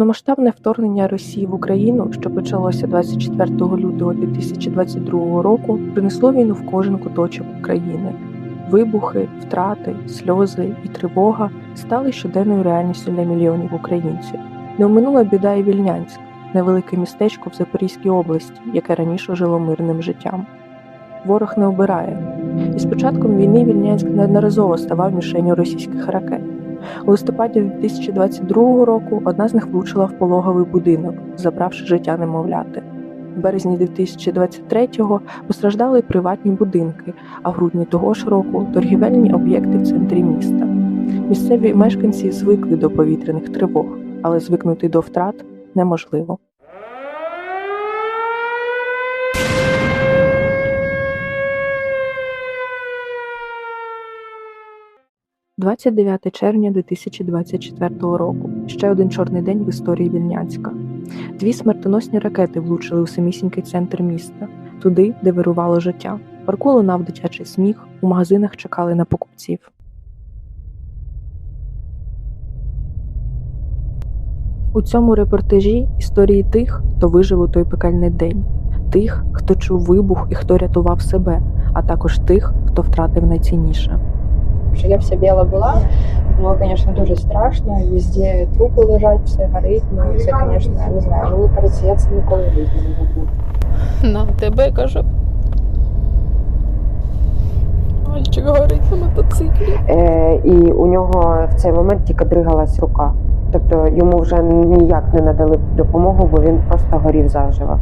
Повномасштабне вторгнення Росії в Україну, що почалося 24 лютого 2022 року, принесло війну в кожен куточок України. Вибухи, втрати, сльози і тривога стали щоденною реальністю для мільйонів українців. Не оминула біда і Вільнянськ, невелике містечко в Запорізькій області, яке раніше жило мирним життям. Ворог не обирає. І з початком війни Вільнянськ неодноразово ставав мішенню російських ракет. У листопаді 2022 року одна з них влучила в пологовий будинок, забравши життя немовляти. В березні 2023-го постраждали приватні будинки, а в грудні того ж року торгівельні об'єкти в центрі міста. Місцеві мешканці звикли до повітряних тривог, але звикнути до втрат неможливо. – 29 червня 2024 року. Ще один чорний день в історії Вільнянська. Дві смертоносні ракети влучили у самісінький центр міста, туди, де вирувало життя. Парку лунав дитячий сміх, у магазинах чекали на покупців. У цьому репортажі історії тих, хто вижив у той пекельний день, тих, хто чув вибух і хто рятував себе, а також тих, хто втратив найцінніше. Що я вся біла була. Було, звісно, дуже страшно. Везде трупи лежать, все горить. Ну, це, я не знаю. Мені кажеться, я це ніколи в житті не забуду. На тебе кажу. Мальчик горить на мотоциклі. Е, і у нього в цей момент тільки дригалась рука. Тобто йому вже ніяк не надали допомогу, бо він просто горів заживо.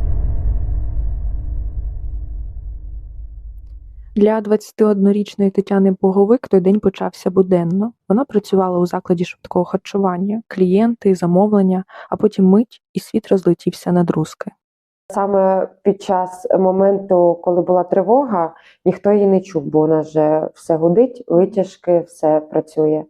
Для 21-річної Тетяни Боговик той день почався буденно. Вона працювала у закладі швидкого харчування, клієнти, замовлення, а потім мить і світ розлетівся на друзки. Саме під час моменту, коли була тривога, ніхто її не чув, бо у нас все гудить, витяжки, все працює.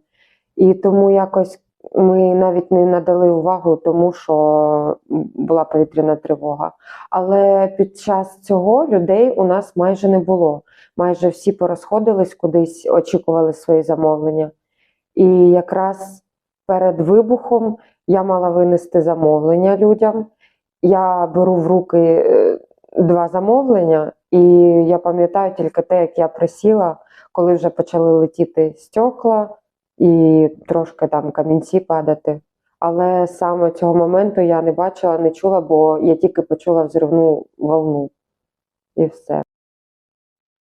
І тому якось ми навіть не надали увагу тому, що була повітряна тривога. Але під час цього людей у нас майже не було. Майже всі порозходились кудись, очікували свої замовлення. І якраз перед вибухом я мала винести замовлення людям. Я беру в руки е, два замовлення, і я пам'ятаю тільки те, як я присіла, коли вже почали летіти стекла і трошки там камінці падати. Але саме цього моменту я не бачила, не чула, бо я тільки почула взривну волну. І все.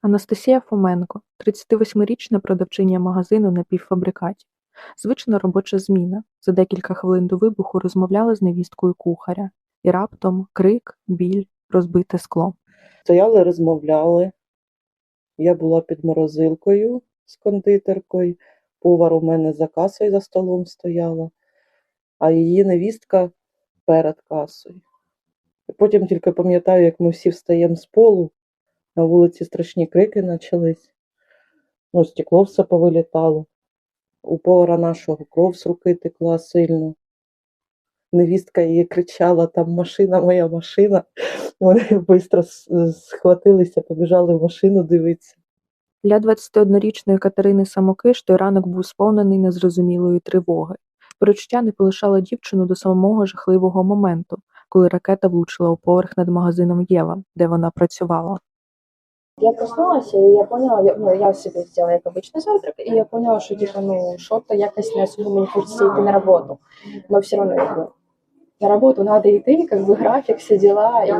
Анастасія Фоменко, 38-річна продавчиня магазину напівфабрикатів. Звична робоча зміна. За декілька хвилин до вибуху розмовляла з невісткою кухаря. І раптом крик, біль, розбите скло. Стояли, розмовляли. Я була під морозилкою з кондитеркою, повар у мене за касою за столом стояла, а її невістка перед касою. Потім тільки пам'ятаю, як ми всі встаємо з полу, на вулиці страшні крики почались. Ну, стекло все повилітало. У повара нашого кров з руки текла сильно. Невістка її кричала, там машина, моя машина. Вони швидко схватилися, побіжали в машину дивитися. Для 21-річної Катерини Самокиш той ранок був сповнений незрозумілої тривоги. Перечуття не полишало дівчину до самого жахливого моменту, коли ракета влучила у поверх над магазином Єва, де вона працювала. Я проснулася, і я поняла, я, ну, я собі зробила як обичний завтрак, і я поняла, що типу, ну, що-то якось не особо мені хочеться йти на роботу. Но все якби, на роботу треба йти, как бы графік, всі дела, і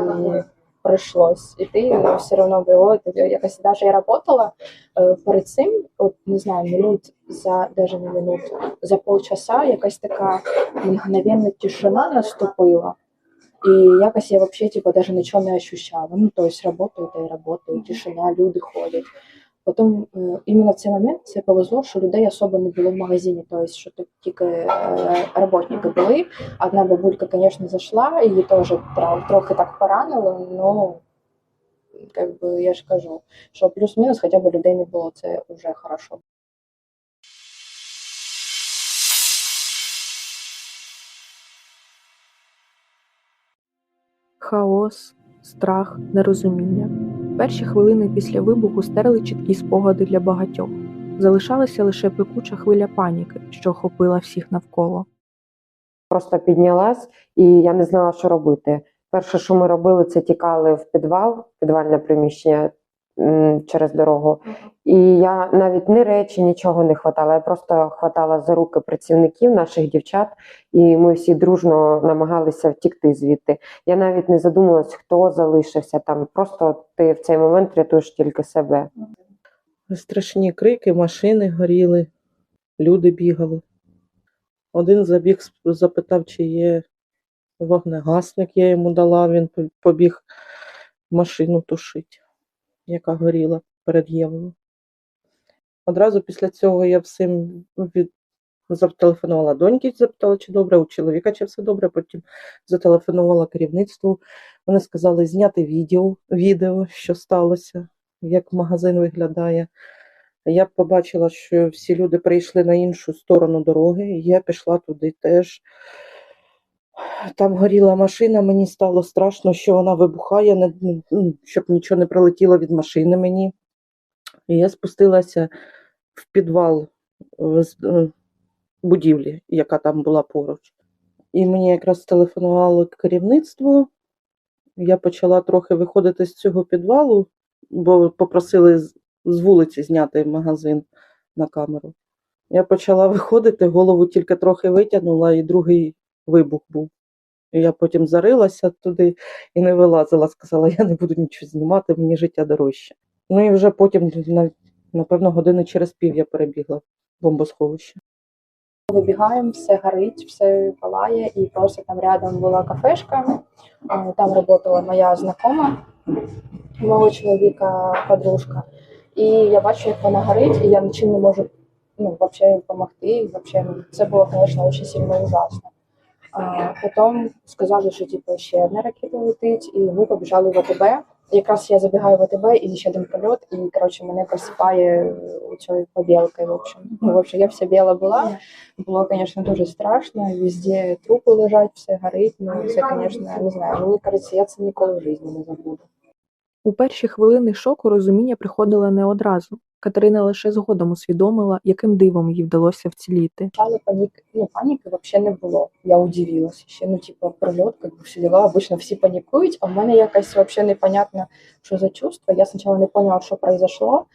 прийшлось іти, но все одно було. Тоді Якось навіть я працювала е, перед цим, от не знаю, минут за даже не минут, за полчаса якась така мгновенна тишина наступила. І якось я взагалі типу, даже нічого не ощущала. Ну, то есть работаю, та й работаю, тишина, люди ходять. Потім е, іменно в цей момент це повезло, що людей особо не було в магазині. Тобто, що тут тільки е, роботники були. Одна бабулька, звісно, зайшла, її теж трохи так поранило, ну как би я ж кажу, що плюс-мінус хоча б людей не було, це вже хорошо. Хаос, страх, нерозуміння. Перші хвилини після вибуху стерли чіткі спогади для багатьох. Залишалася лише пекуча хвиля паніки, що охопила всіх навколо. просто піднялась, і я не знала, що робити. Перше, що ми робили, це тікали в підвал, підвальне приміщення через дорогу. І я навіть ні речі, нічого не хватала. Я просто хватала за руки працівників, наших дівчат, і ми всі дружно намагалися втікти звідти. Я навіть не задумалась, хто залишився там. Просто ти в цей момент рятуєш тільки себе. Страшні крики, машини горіли, люди бігали. Один забіг, запитав, чи є вогнегасник, я йому дала, він побіг машину тушить, яка горіла перед Євою. Одразу після цього я всім від... зателефонувала доньки, запитала, чи добре, у чоловіка чи все добре. Потім зателефонувала керівництву. Вони сказали зняти відео, відео, що сталося, як магазин виглядає. Я побачила, що всі люди прийшли на іншу сторону дороги, і я пішла туди теж. Там горіла машина, мені стало страшно, що вона вибухає, ну, щоб нічого не прилетіло від машини мені. І я спустилася в підвал е, з- е, будівлі, яка там була поруч. І мені якраз телефонувало керівництво. Я почала трохи виходити з цього підвалу, бо попросили з- з вулиці зняти магазин на камеру. Я почала виходити, голову тільки трохи витягнула, і другий вибух був. Я потім зарилася туди і не вилазила, сказала, я не буду нічого знімати, мені життя дорожче. Ну і вже потім, напевно, години через пів я перебігла в бомбосховище. Вибігаємо, все горить, все палає, і просто там рядом була кафешка. е, Там працювала моя знакома, мого чоловіка, подружка. І я бачу, як вона горить, і я нічим не можу ну, вообще допомогти. Вообще, ну, це було, звісно, дуже сильно ужасно. А потім сказали, що типу, ще одна ракета летить, і ми побіжали в АТБ. Якраз я забігаю в АТБ, і ще один польот, і коротше мене просипає у цією побілкою. В общем, ну, в общем, я вся біла була. Було, звісно, дуже страшно. Везде трупи лежать, все горить. Ну це, звісно, не знаю. Мені кажеться, я це ніколи в житті не забуду. У перші хвилини шоку розуміння приходило не одразу. Катерина лише згодом усвідомила, яким дивом їй вдалося вціліти. Але паніки, ну, паніки взагалі не було. Я удивилася. Ще, ну, типу, прольот, як би всі діла, обично всі панікують, а в мене якась взагалі непонятно, що за чувство. Я спочатку не поняла, що произошло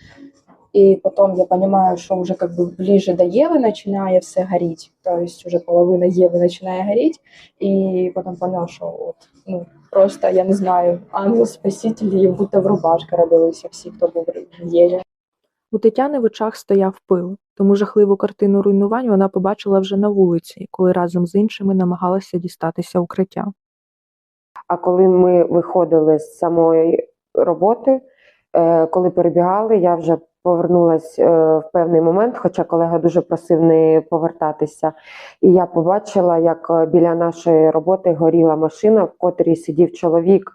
И потом я понимаю, что уже как бы ближе до Евы начинает все гореть, то есть уже половина Евы начинает гореть, и потом поняла, что вот, ну, просто, я не знаю, ангел-спаситель, і будто в рубашка родилися всі, хто був в Єві. У Тетяни в очах стояв пил, тому жахливу картину руйнувань вона побачила вже на вулиці, коли разом з іншими намагалася дістатися укриття. А коли ми виходили з самої роботи, е, коли перебігали, я вже повернулась е, в певний момент, хоча колега дуже просив не повертатися. І я побачила, як е, біля нашої роботи горіла машина, в котрій сидів чоловік,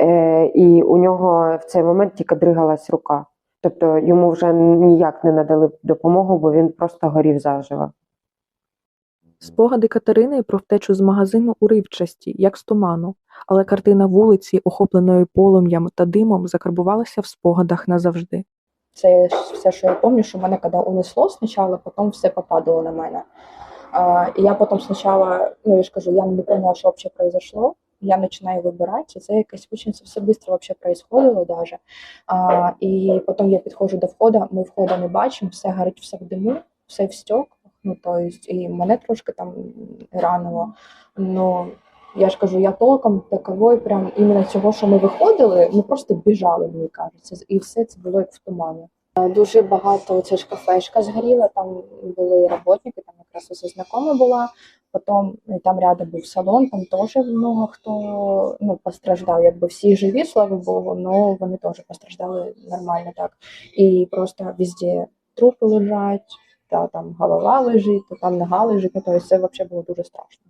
е, і у нього в цей момент тільки дригалась рука. Тобто йому вже ніяк не надали допомогу, бо він просто горів заживо. Спогади Катерини про втечу з магазину уривчасті, як з туману, але картина вулиці, охопленої полум'ям та димом, закарбувалася в спогадах назавжди. Це все, що я пам'ятаю, що мене коли унесло спочатку, потім все попадало на мене. А, і я потім спочатку, ну я ж кажу, я не поняла, що взагалі произошло. Я починаю вибирати, це якось очень це все швидко происходило даже. А, і потім я підходжу до входу, ми входу не бачимо, все горить, все в диму, все в стеклах. Ну, то есть, і мене трошки там ранило. Ну, я ж кажу, я толком такової, прям іменно цього, що ми виходили, ми просто біжали, мені кажеться, і все це було як в тумані. Е, Дуже багато це ж кафешка згоріла, там були роботники, там якраз усе знакома була. Потім е, там рядом був салон, там теж много хто ну, постраждав. Якби всі живі, слава Богу, але вони теж постраждали нормально так. І просто везде трупи лежать, та там голова лежить, та там нога лежить. Ну, тобто це взагалі було дуже страшно.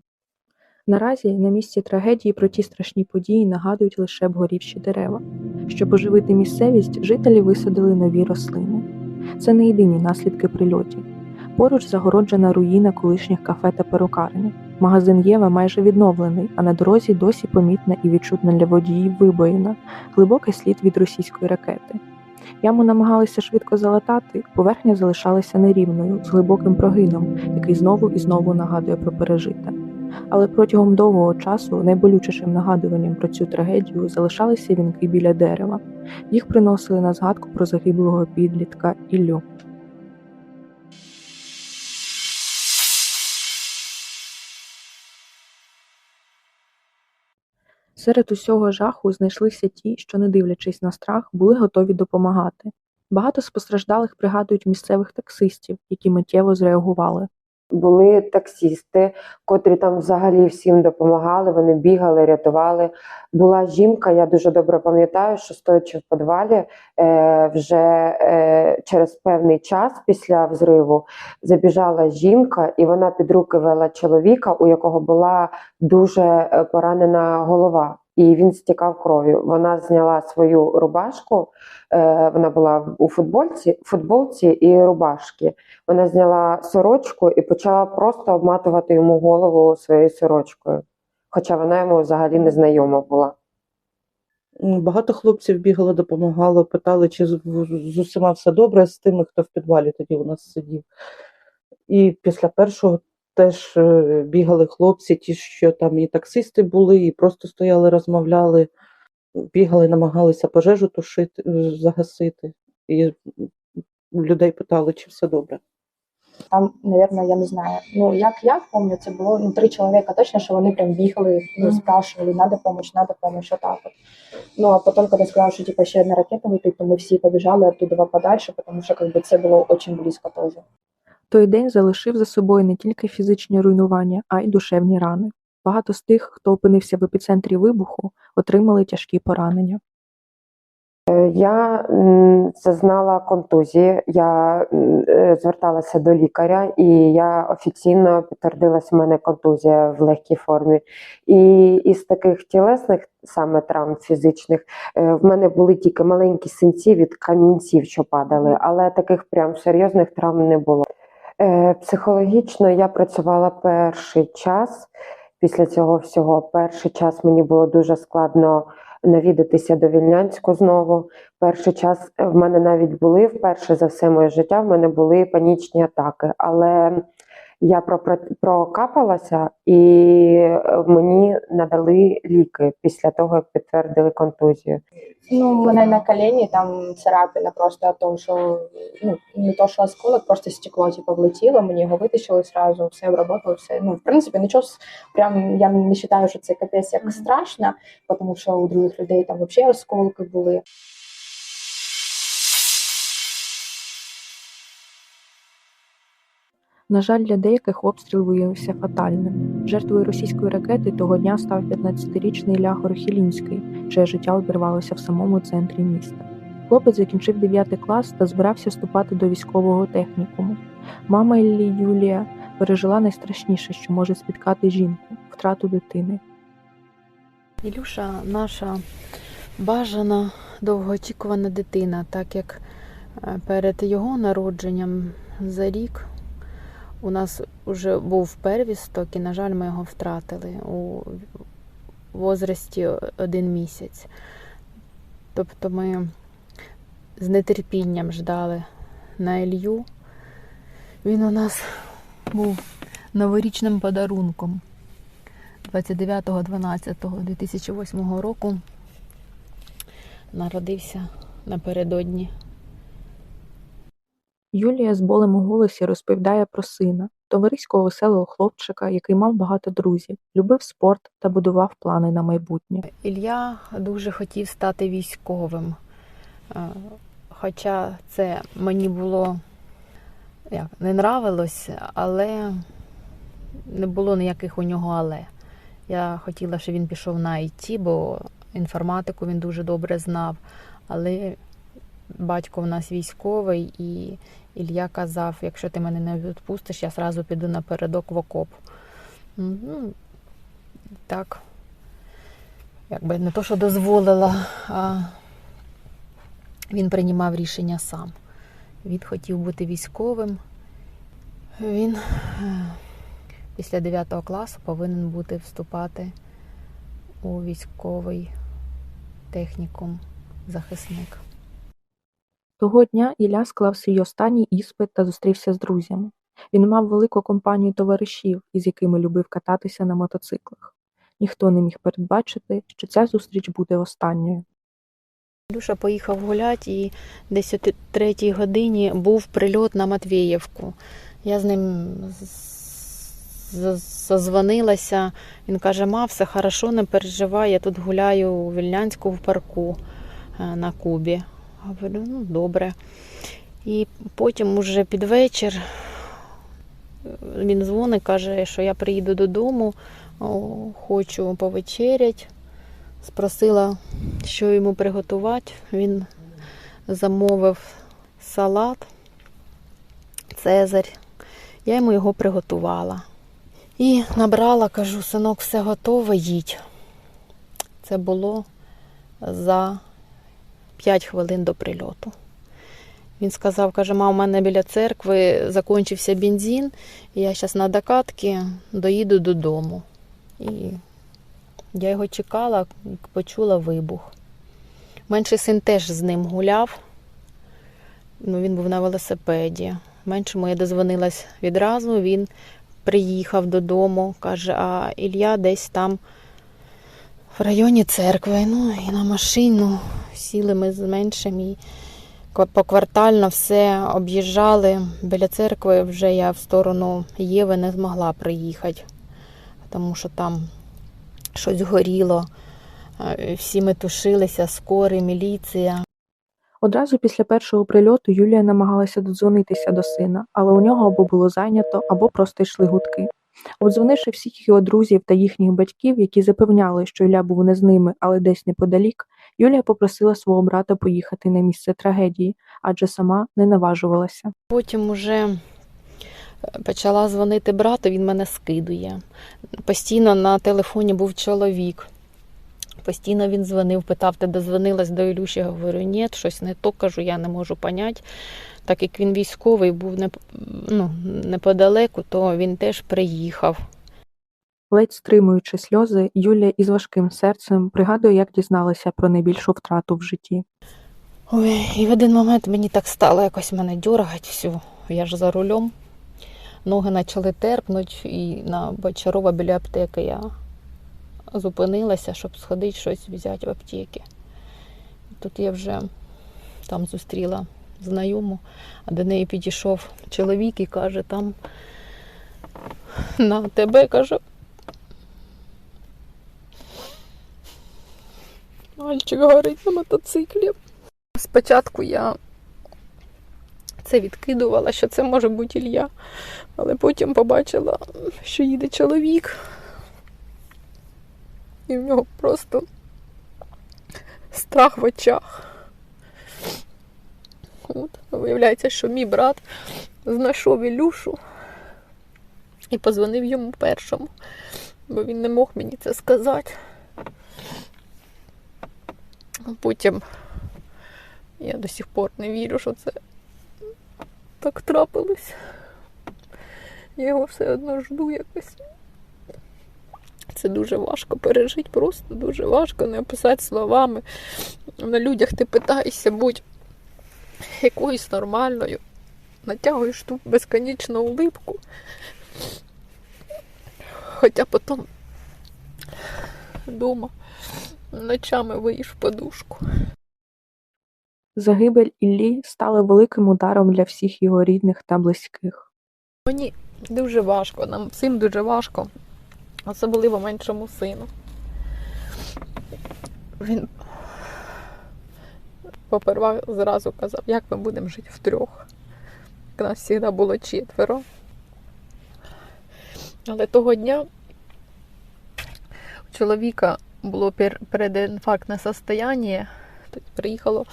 Наразі на місці трагедії про ті страшні події нагадують лише обгорівші дерева. Щоб оживити місцевість, жителі висадили нові рослини. Це не єдині наслідки прильотів. Поруч загороджена руїна колишніх кафе та перукарні. Магазин Єва майже відновлений, а на дорозі досі помітна і відчутна для водіїв вибоїна, глибокий слід від російської ракети. Яму намагалися швидко залатати, поверхня залишалася нерівною, з глибоким прогином, який знову і знову нагадує про пережите. Але протягом довгого часу найболючішим нагадуванням про цю трагедію залишалися вінки біля дерева. Їх приносили на згадку про загиблого підлітка Іллю. Серед усього жаху знайшлися ті, що, не дивлячись на страх, були готові допомагати. Багато з постраждалих пригадують місцевих таксистів, які миттєво зреагували. Були таксісти, котрі там взагалі всім допомагали, вони бігали, рятували. Була жінка, я дуже добре пам'ятаю, що стоячи в підвалі, е, вже е, через певний час після взриву забіжала жінка, і вона під руки вела чоловіка, у якого була дуже е, поранена голова. І він стікав кров'ю. Вона зняла свою рубашку. Е, вона була у футболці, футболці і рубашки. Вона зняла сорочку і почала просто обматувати йому голову своєю сорочкою, хоча вона йому взагалі не знайома була. Багато хлопців бігало, допомагало, питали, чи з усіма все добре з тими, хто в підвалі тоді у нас сидів. І після першого теж е, бігали хлопці, ті, що там і таксисти були, і просто стояли, розмовляли, бігали, намагалися пожежу тушити, е, загасити. І людей питали, чи все добре. Там, наверное, я не знаю. Ну, як я пам'ятаю, це було ну, три чоловіка точно, що вони прям бігали, ну, спрашивали, надо помощь, надо помощь, отак от. Ну, а потім, коли сказали, що типа, ще одна ракета летить, то ми всі побіжали оттуда подальше, тому що как би, це було дуже близько теж. Той день залишив за собою не тільки фізичні руйнування, а й душевні рани. Багато з тих, хто опинився в епіцентрі вибуху, отримали тяжкі поранення. Е, Я зазнала контузії, я е, зверталася до лікаря, і я офіційно підтвердилась, у мене контузія в легкій формі. І із таких тілесних саме травм фізичних е, в мене були тільки маленькі синці від камінців, що падали, але таких прям серйозних травм не було. Е, Психологічно я працювала перший час. Після цього всього перший час мені було дуже складно навідатися до Вільнянську знову. Перший час в мене навіть були вперше за все моє життя. В мене були панічні атаки, але я прокапалася і е, мені надали ліки після того, як підтвердили контузію. Ну, у мене на колені там царапина просто от того, що ну, не то, що осколок, просто стекло типу, влетіло, мені його витащили сразу, все обработали, все. Ну, в принципі, нічого прям я не вважаю, що це капець як страшно, тому що у других людей там взагалі осколки були. На жаль, для деяких обстріл виявився фатальним. Жертвою російської ракети того дня став 15-річний Ілля Горохілінський, чиє життя обірвалося в самому центрі міста. Хлопець закінчив 9 клас та збирався вступати до військового технікуму. Мама Іллі Юлія пережила найстрашніше, що може спіткати жінку втрату дитини. Ілюша наша бажана довгоочікувана дитина, так як е, перед його народженням за рік у нас вже був первісток, і, на жаль, ми його втратили у возрасті один місяць. Тобто ми з нетерпінням ждали на Ілью. Він у нас був новорічним подарунком. 29.12.2008 року народився напередодні. Юлія з болем у голосі розповідає про сина, товариського веселого хлопчика, який мав багато друзів, любив спорт та будував плани на майбутнє. Ілля дуже хотів стати військовим. Е, Хоча це мені було як, не нравилось, але не було ніяких у нього але. Я хотіла, щоб він пішов на ІТ, бо інформатику він дуже добре знав. Але батько в нас військовий, і Ілля казав, якщо ти мене не відпустиш, я зразу піду напередок в окоп. Ну, так, якби не то, що дозволила, а він приймав рішення сам. Він хотів бути військовим. Він після 9 класу повинен бути вступати у військовий технікум захисник. Того дня Ілля склав свій останній іспит та зустрівся з друзями. Він мав велику компанію товаришів, із якими любив кататися на мотоциклах. Ніхто не міг передбачити, що ця зустріч буде останньою. Люша поїхав гуляти і десь о третій годині був прильот на Матвіївку. Я з ним зазвонилася. Він каже: ма, все хорошо, не переживай, я тут гуляю у Вільнянську в парку е, на Кубі. Говорю, ну добре. І потім уже під вечір е, він дзвонить, каже, що я приїду додому, хочу повечерять. Спросила, що йому приготувати. Він замовив салат, Цезарь. Я йому його приготувала. І набрала, кажу, синок, все готове, їдь. Це було за 5 хвилин до прильоту. Він сказав, каже, мам, у мене біля церкви закінчився бензин, я зараз на докатки доїду додому. І я його чекала, почула вибух. Менший син теж з ним гуляв. Ну, він був на велосипеді. Меншому я дозвонилась відразу. Він приїхав додому, каже, а Ілля десь там в районі церкви. Ну, і на машину сіли ми з меншим і поквартально все об'їжджали. Біля церкви вже я в сторону Єви не змогла приїхати, тому що там щось горіло. Е, Всі ми тушилися, скори, міліція. Одразу після першого прильоту Юлія намагалася додзвонитися до сина, але у нього або було зайнято, або просто йшли гудки. Обдзвонивши всіх його друзів та їхніх батьків, які запевняли, що Ілля був не з ними, але десь неподалік, Юлія попросила свого брата поїхати на місце трагедії, адже сама не наважувалася. Потім уже е, почала дзвонити брату, він мене скидує. Постійно на телефоні був чоловік. Постійно він дзвонив, питав, ти дозвонилась до Ілюші? Я говорю, ні, щось не то кажу, я не можу поняти. Так як він військовий був не, ну, неподалеку, то він теж приїхав. Ледь стримуючи сльози, Юлія із важким серцем пригадує, як дізналася про найбільшу втрату в житті. Ой, і в один момент мені так стало якось мене дергати всю. Я ж за рулем. Ноги почали терпнути, і на Бочарова біля аптеки я зупинилася, щоб сходити щось взяти в аптеки. Тут я вже там зустріла знайому, а до неї підійшов чоловік і каже, там на тебе каже. Мальчик горить на мотоциклі. Спочатку я це відкидувала, що це може бути Ілля, але потім побачила, що їде чоловік, і в нього просто страх в очах. От, виявляється, що мій брат знайшов Ілюшу і позвонив йому першому, бо він не мог мені це сказати. Потім я до сих пор не вірю, що це так трапилось. Я його все одно жду якось. Це дуже важко пережити, просто дуже важко не описати словами. На людях ти питаєшся бути якоюсь нормальною, натягуєш ту безконечну улипку. Хоча потім вдома ночами виїш в подушку. Загибель Іллі стала великим ударом для всіх його рідних та близьких. Мені дуже важко, нам всім дуже важко, особливо меншому сину. Він поперва зразу казав, як ми будемо жити втрьох. Нас завжди було четверо. Але того дня у чоловіка було пер- передінфарктне состояння. Тут приїхало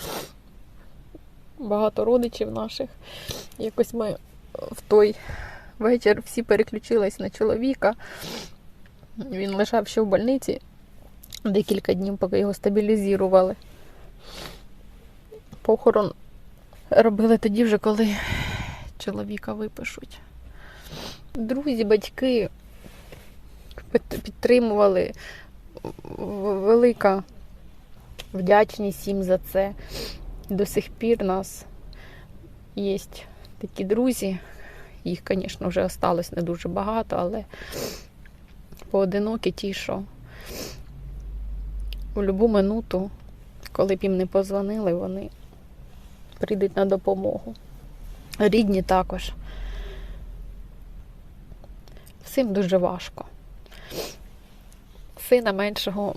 багато родичів наших. Якось ми в той вечір всі переключились на чоловіка. Він лежав ще в больниці декілька днів, поки його стабілізували. Похорон робили тоді вже, коли чоловіка випишуть. Друзі, батьки підтримували. Велика вдячність їм за це. До сих пір нас є такі друзі, Їх, звісно, вже осталось не дуже багато, але поодинокі ті, що у будь-яку минуту, коли б їм не позвонили, вони прийдуть на допомогу. Рідні також. Всім дуже важко. Сина меншого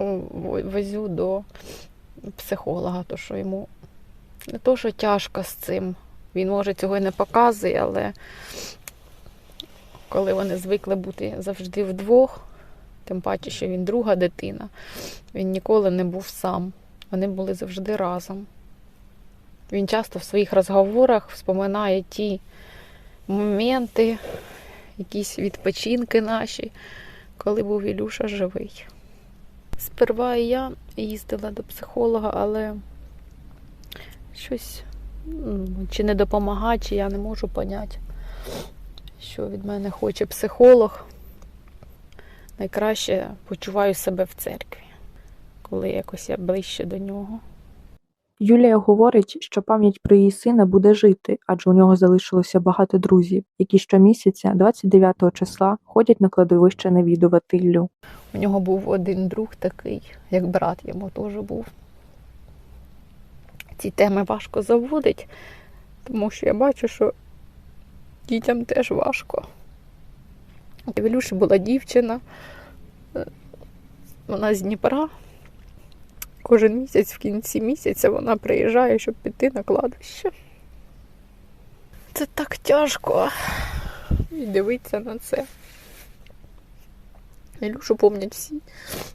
м, возю до психолога, то що йому не то, що тяжко з цим. Він може цього і не показує, але коли вони звикли бути завжди вдвох, тим паче, що він друга дитина, він ніколи не був сам. Вони були завжди разом. Він часто в своїх розговорах вспоминає ті моменти, якісь відпочинки наші, коли був Ілюша живий. Сперва і я їздила до психолога, але щось ну, чи не допомагає, чи я не можу поняти, що від мене хоче психолог. Найкраще почуваю себе в церкві, коли якось я ближче до нього. Юлія говорить, що пам'ять про її сина буде жити, адже у нього залишилося багато друзів, які щомісяця, 29 числа, ходять на кладовище навідувати Іллю. У нього був один друг такий, як брат йому теж був. Ці теми важко заводить, тому що я бачу, що дітям теж важко. В Ілюші була дівчина, е, вона з Дніпра. Кожен місяць в кінці місяця вона приїжджає, щоб піти на кладовище. Це так тяжко. І дивитися на це. Ілюшу помнять всі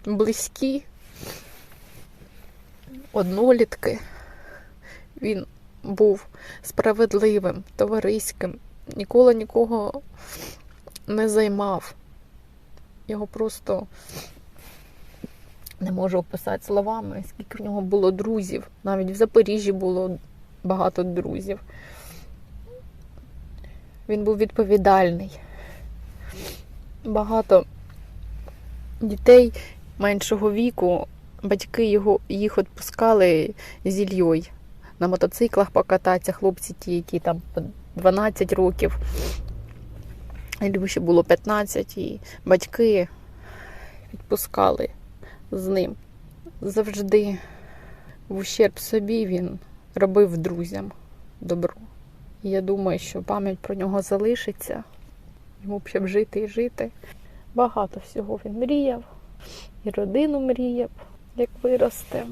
близькі, однолітки. Він був справедливим, товариським, ніколи нікого не займав. Його просто не можу описати словами, скільки в нього було друзів. Навіть в Запоріжжі було багато друзів. Він був відповідальний. Багато дітей меншого віку, батьки його, їх відпускали з Ільєю на мотоциклах покататися, хлопці ті, які там 12 років. Ілюші було 15, і батьки відпускали з ним. Завжди в ущерб собі він робив друзям добро. Я думаю, що пам'ять про нього залишиться. Йому б ще б жити і жити. Багато всього він мріяв, і родину мріяв, як виросте.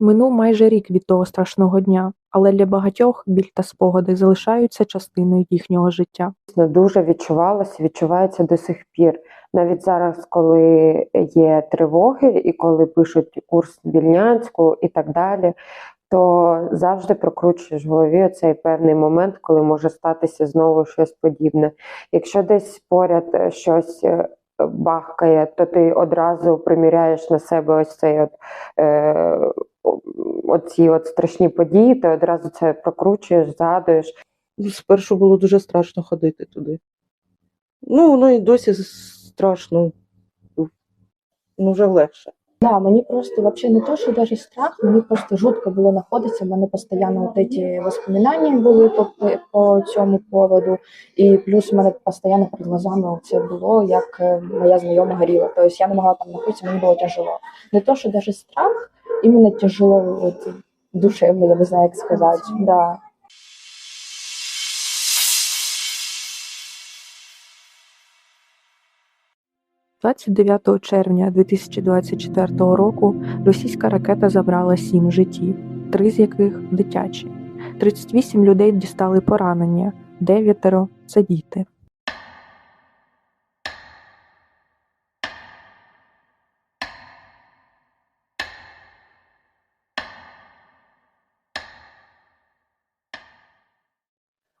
Минув майже рік від того страшного дня, але для багатьох біль та спогади залишаються частиною їхнього життя. Дуже відчувалося, відчувається до сих пір. Навіть зараз, коли є тривоги і коли пишуть курс Вільнянську і так далі, то завжди прокручуєш в голові цей певний момент, коли може статися знову щось подібне. Якщо десь поряд е, щось е, бахкає, то ти одразу приміряєш на себе ось цей от. Е, Оці от страшні події, ти одразу це прокручуєш, згадуєш. Спершу було дуже страшно ходити туди. Ну, воно і досі страшно. Ну, вже легше. Да, мені просто вообще не то, що даже страх, мені просто жутко було знаходитися. У мене постійно от ці воспоминання були по, по цьому поводу. І плюс у мене постійно перед глазами це було, як е, моя знайома горіла. Тобто я не могла там знаходитися, мені було тяжело. Не то, що даже страх, іменно тяжело от, душевно, я не знаю, як сказати. Да. – 29 червня 2024 року російська ракета забрала сім життів, три з яких дитячі. 38 людей дістали поранення, дев'ятеро – це діти.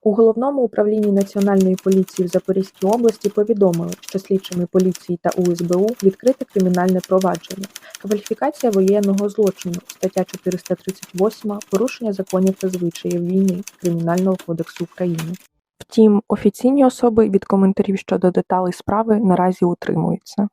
У головному управлінні Національної поліції в Запорізькій області повідомили, що слідчими поліції та УСБУ відкрите кримінальне провадження, кваліфікація воєнного злочину, стаття 438 порушення законів та звичаїв війни Кримінального кодексу України. Втім, офіційні особи від коментарів щодо деталей справи наразі утримуються.